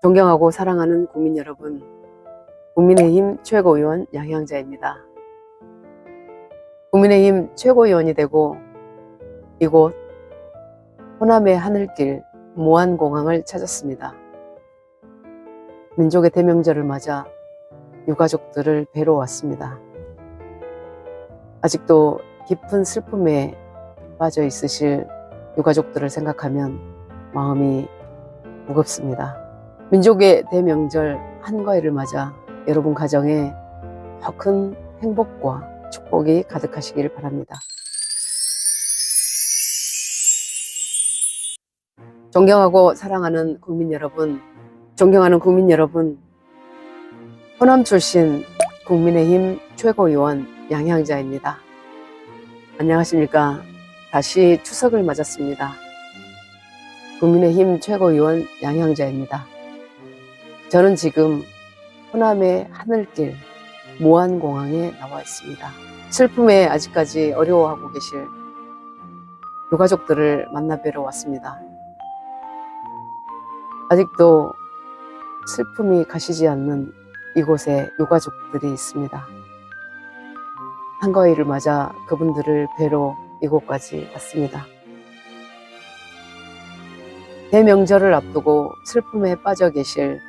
존경하고 사랑하는 국민 여러분, 국민의힘 최고위원 양향자입니다. 국민의힘 최고위원이 되고 이곳 호남의 하늘길 무안공항을 찾았습니다. 민족의 대명절을 맞아 유가족들을 뵈러 왔습니다. 아직도 깊은 슬픔에 빠져 있으실 유가족들을 생각하면 마음이 무겁습니다. 민족의 대명절 한가위를 맞아 여러분 가정에 더 큰 행복과 축복이 가득하시길 바랍니다. 존경하고 사랑하는 국민 여러분, 존경하는 국민 여러분, 호남 출신 국민의힘 최고위원 양향자입니다. 안녕하십니까. 다시 추석을 맞았습니다. 국민의힘 최고위원 양향자입니다. 저는 지금 호남의 하늘길 모안공항에 나와 있습니다. 슬픔에 아직까지 어려워하고 계실 유가족들을 만나 뵈러 왔습니다. 아직도 슬픔이 가시지 않는 이곳에 유가족들이 있습니다. 한가위를 맞아 그분들을 뵈러 이곳까지 왔습니다. 대명절을 앞두고 슬픔에 빠져 계실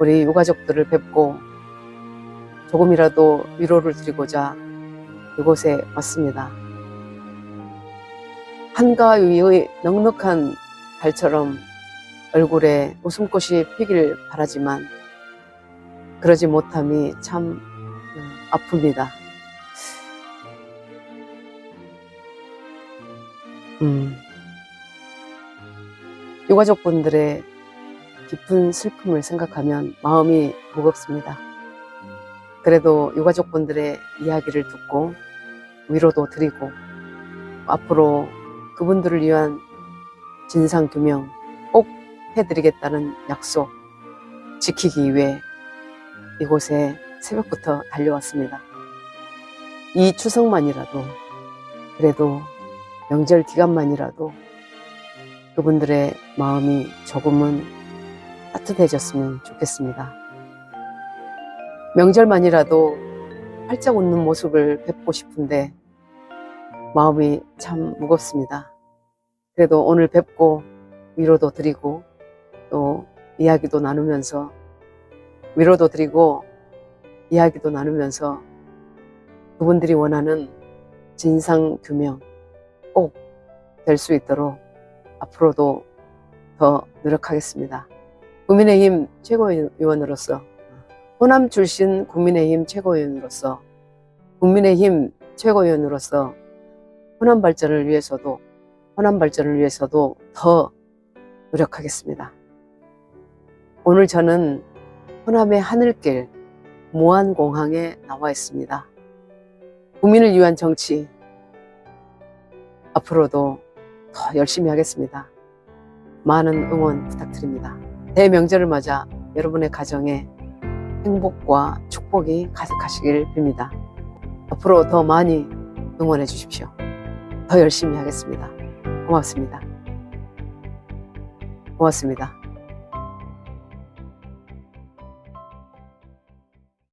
우리 유가족들을 뵙고 조금이라도 위로를 드리고자 이곳에 왔습니다. 한가 위의 넉넉한 달처럼 얼굴에 웃음꽃이 피길 바라지만 그러지 못함이 참 음, 아픕니다. 음, 유가족분들의 깊은 슬픔을 생각하면 마음이 무겁습니다. 그래도 유가족분들의 이야기를 듣고 위로도 드리고 앞으로 그분들을 위한 진상규명 꼭 해드리겠다는 약속 지키기 위해 이곳에 새벽부터 달려왔습니다. 이 추석만이라도 그래도 명절 기간만이라도 그분들의 마음이 조금은 따뜻해졌으면 좋겠습니다. 명절만이라도 활짝 웃는 모습을 뵙고 싶은데 마음이 참 무겁습니다. 그래도 오늘 뵙고 위로도 드리고 또 이야기도 나누면서 위로도 드리고 이야기도 나누면서 그분들이 원하는 진상 규명 꼭 될 수 있도록 앞으로도 더 노력하겠습니다. 국민의힘 최고위원으로서 호남 출신 국민의힘 최고위원으로서 국민의힘 최고위원으로서 호남 발전을 위해서도 호남 발전을 위해서도 더 노력하겠습니다. 오늘 저는 호남의 하늘길 무안공항에 나와 있습니다. 국민을 위한 정치 앞으로도 더 열심히 하겠습니다. 많은 응원 부탁드립니다. 대명절을 맞아 여러분의 가정에 행복과 축복이 가득하시길 빕니다. 앞으로 더 많이 응원해 주십시오. 더 열심히 하겠습니다. 고맙습니다. 고맙습니다.